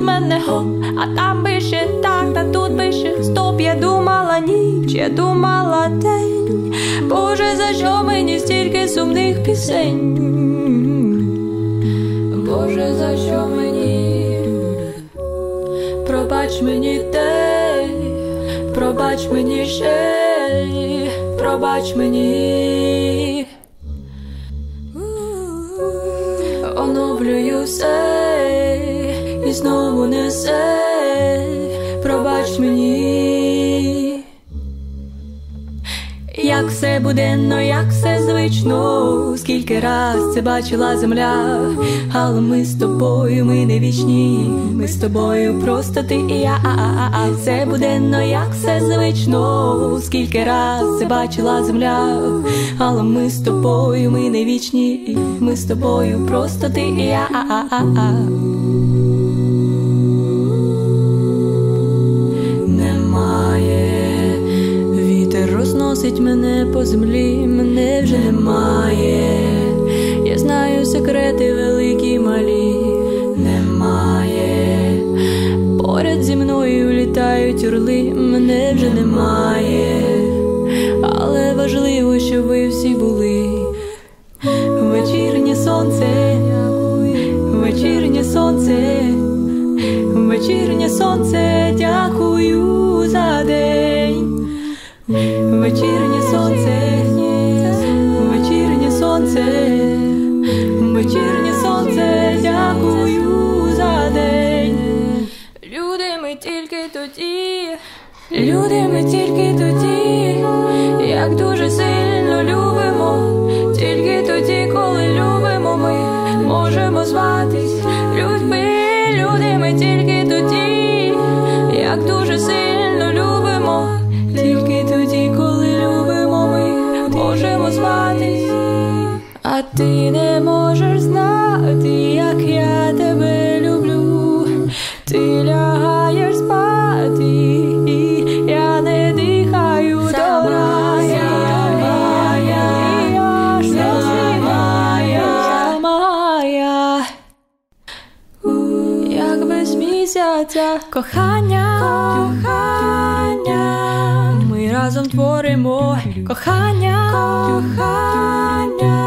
мене гоп, а там би так, та тут би ще стоп. Я думала ніч, я думала день. Боже, за що мені стільки сумних пісень? Боже, за що мені? Пробач мені те, пробач мені ще, пробач мені. Оновлюю все знову несе, пробач мені. Як все буденно, як все звично, скільки раз це бачила земля, але ми з тобою, ми не вічні, ми з тобою просто ти і я, а все буденно, як все звично, скільки раз це бачила земля, але ми з тобою, ми не вічні, ми з тобою просто ти і я. По землі, мене вже немає. Я знаю секрети великі малі, немає. Поряд зі мною літають орли, мене вже немає. Але важливо, щоб ви всі були. Вечірнє сонце, вечірнє сонце, вечірнє сонце, сонце, вечірнє сонце, дякую за день. Люди ми тільки тоді, люди ми тільки тоді, як дуже сильно не можеш знати, як я тебе люблю, ти лягаєш спати, і я не дихаю до ранку. Самая, як без місяця, кохання, кохання, ми разом творимо. Кохання, кохання,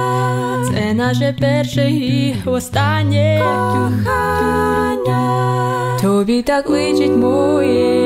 наше перше і останнє кохання, тобі так личить моє.